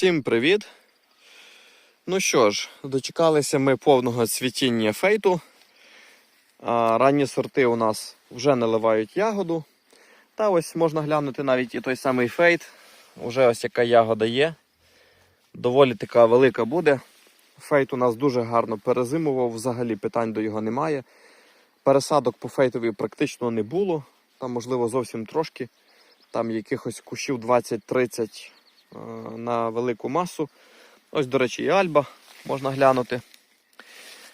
Всім привіт! Ну що ж, дочекалися ми повного цвітіння фейту. Ранні сорти у нас вже наливають ягоду. Та ось можна глянути навіть і той самий фейт. Уже ось яка ягода є. Доволі така велика буде. Фейт у нас дуже гарно перезимував, взагалі питань до його немає. Пересадок по фейтові практично не було. Там, можливо, зовсім трошки. Там якихось кущів 20-30 е, на велику масу. Ось, до речі, і Альба можна глянути.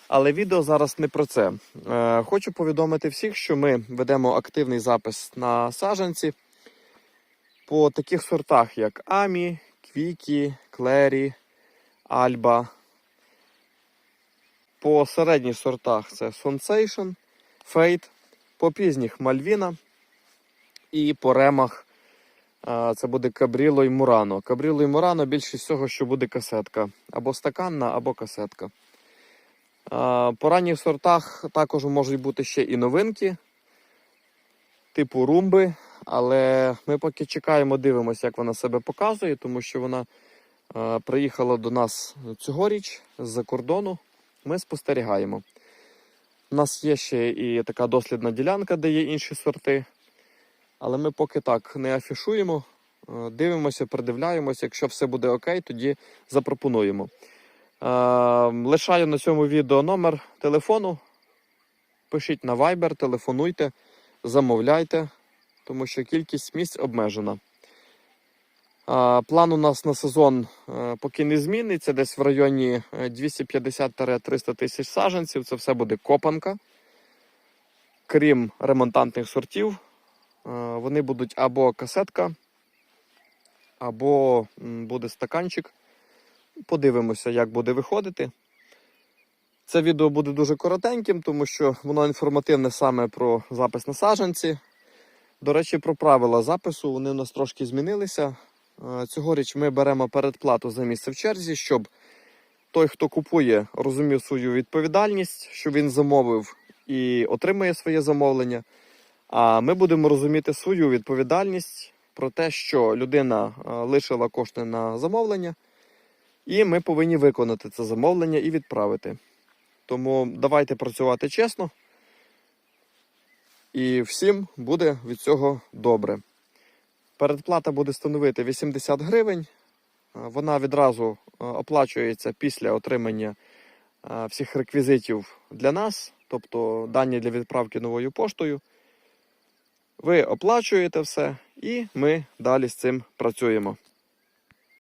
Але відео зараз не про це. Е, Хочу повідомити всіх, що ми ведемо активний запис на саджанці по таких сортах, як Амі, Квікі, Клері, Альба. По середніх сортах це Sensation, Fate, по пізніх Мальвіна і по ремах Це буде Кабріло і Мурано. Кабріло і Мурано більше всього, що буде касетка. Або стаканна, або касетка. По ранніх сортах також можуть бути ще і новинки, типу румби. Але ми поки чекаємо, дивимося, як вона себе показує, тому що вона приїхала до нас цьогоріч з-за кордону. Ми спостерігаємо. У нас є ще і така дослідна ділянка, де є інші сорти. Але ми поки так не афішуємо, е, дивимося, придивляємося. Якщо все буде окей, тоді запропонуємо. Е, Лишаю на цьому відео номер телефону. Пишіть на Viber, телефонуйте, замовляйте, тому що кількість місць обмежена. Е, План у нас на сезон поки не зміниться, десь в районі е, 250-300 тисяч саджанців. Це все буде копанка. Крім ремонтантних сортів, вони будуть або касетка, або буде стаканчик. Подивимося, як буде виходити. Це відео буде дуже коротеньким, тому що воно інформативне саме про запис на саджанці. До речі, про правила запису вони у нас трошки змінилися. Е, Цьогоріч ми беремо передплату за місце в черзі, щоб той, хто купує, розумів свою відповідальність, що він замовив і отримує своє замовлення. А ми будемо розуміти свою відповідальність про те, що людина лишила кошти на замовлення, і ми повинні виконати це замовлення і відправити. Тому давайте працювати чесно, і всім буде від цього добре. Передплата буде становити 80 гривень. Вона відразу оплачується після отримання всіх реквізитів для нас, тобто дані для відправки новою поштою. Ви оплачуєте все, і ми далі з цим працюємо.